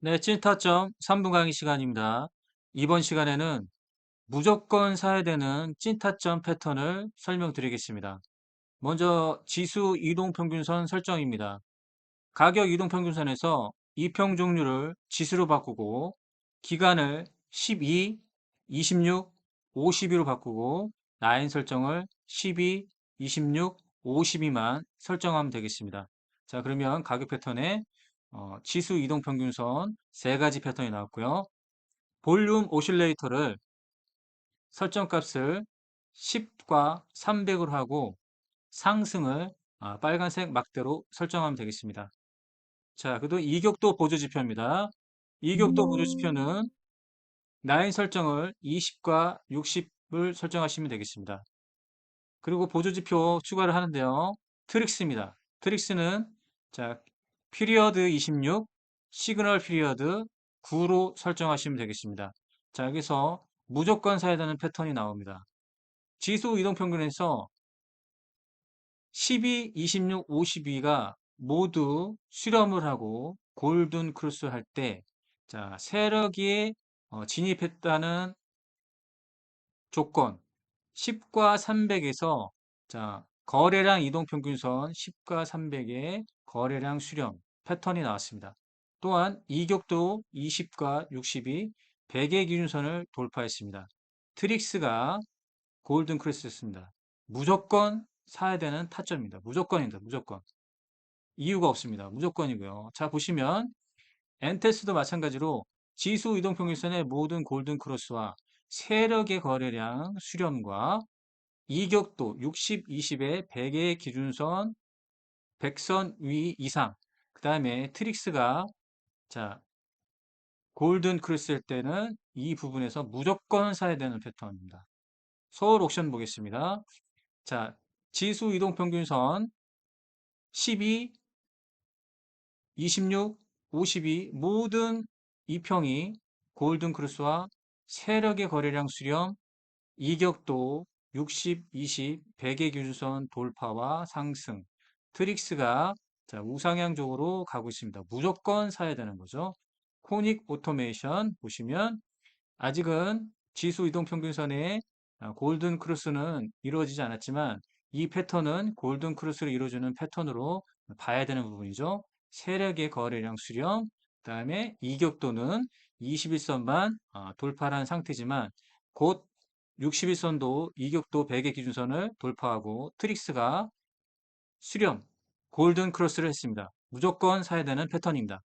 네, 찐타점 3분 강의 시간입니다. 이번 시간에는 무조건 사야 되는 찐타점 패턴을 설명드리겠습니다. 먼저 지수 이동평균선 설정입니다. 가격 이동평균선에서 이평 종류를 지수로 바꾸고 기간을 12, 26, 52로 바꾸고 라인 설정을 12, 26, 52만 설정하면 되겠습니다. 자, 그러면 가격 패턴에 어, 지수 이동 평균선 세 가지 패턴이 나왔고요. 볼륨 오실레이터를 설정값을 10과 300으로 하고 상승을 아, 빨간색 막대로 설정하면 되겠습니다. 자, 그리고 이격도 보조지표입니다. 이격도 보조지표는 라인 설정을 20과 60을 설정하시면 되겠습니다. 그리고 보조지표 추가를 하는데요. 트릭스입니다. 트릭스는 자, 피리어드 26, 시그널 피리어드 9로 설정하시면 되겠습니다. 자, 여기서 무조건 사야 되는 패턴이 나옵니다. 지수 이동평균에서 12, 26, 52가 모두 수렴을 하고 골든 크루스 할 때, 자, 세력이 어, 진입했다는 조건 10과 300에서 자, 거래량 이동평균선 10과 300의 거래량 수렴 패턴이 나왔습니다. 또한 이격도 20과 60이 100의 기준선을 돌파했습니다. 트릭스가 골든 크리스였습니다. 무조건 사야 되는 타점입니다. 무조건입니다. 무조건. 이유가 없습니다. 무조건이고요. 자 보시면 엔테스도 마찬가지로 지수 이동평균선의 모든 골든 크로스와 세력의 거래량 수렴과 이격도 60, 20의 100의 기준선 100선 위 이상 그 다음에 트릭스가 자 골든 크루스일 때는 이 부분에서 무조건 사야 되는 패턴입니다. 서울 옥션 보겠습니다. 자 지수 이동 평균선 12, 26, 52 모든 이평이 골든 크루스와 세력의 거래량 수렴, 이격도 60, 20, 100의 기준선 돌파와 상승, 트릭스가 자, 우상향적으로 가고 있습니다. 무조건 사야 되는 거죠. 코닉 오토메이션 보시면 아직은 지수 이동 평균선의 아, 골든 크루스는 이루어지지 않았지만 이 패턴은 골든 크루스를 이루어주는 패턴으로 봐야 되는 부분이죠. 세력의 거래량 수렴, 그 다음에 이격도는 21선만 아, 돌파한 상태지만 곧 61선도 이격도 100의 기준선을 돌파하고 트릭스가 수렴, 골든 크로스를 했습니다. 무조건 사야 되는 패턴입니다.